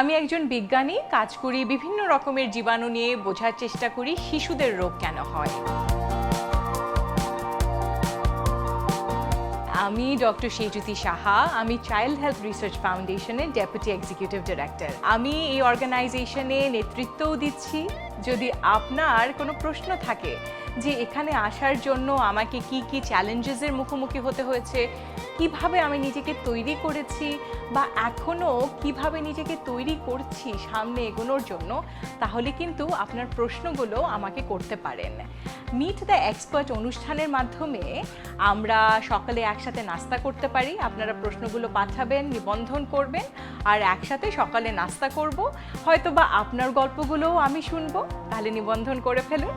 আমি একজন বিজ্ঞানী, কাজ করি, বিভিন্ন রকমের জীবাণু নিয়ে বোঝার চেষ্টা করি, শিশুদের রোগ কেন হয়? আমি ডক্টর সেইজ্যোতি সাহা, আমি চাইল্ড হেলথ রিসার্চ ফাউন্ডেশনের ডেপুটি এক্সিকিউটিভ ডিরেক্টর আমি এই অর্গানাইজেশনে নেতৃত্বও দিচ্ছি। যদি আপনার কোনো প্রশ্ন থাকে যে এখানে আসার জন্য আমাকে কি কি চ্যালেঞ্জেসের মুখোমুখি হতে হয়েছে, কীভাবে আমি নিজেকে তৈরি করেছি বা এখনও কীভাবে নিজেকে তৈরি করছি সামনে এগোনোর জন্য, তাহলে কিন্তু আপনার প্রশ্নগুলো আমাকে করতে পারেন। মিট দ্য এক্সপার্ট অনুষ্ঠানের মাধ্যমে আমরা সকালে একসাথে নাস্তা করতে পারি, আপনারা প্রশ্নগুলো পাঠাবেন, নিবন্ধন করবেন, আর একসাথে সকালে নাস্তা করব। হয়তো বা আপনার গল্পগুলোও আমি শুনব, তাহলে নিবন্ধন করে ফেলুন।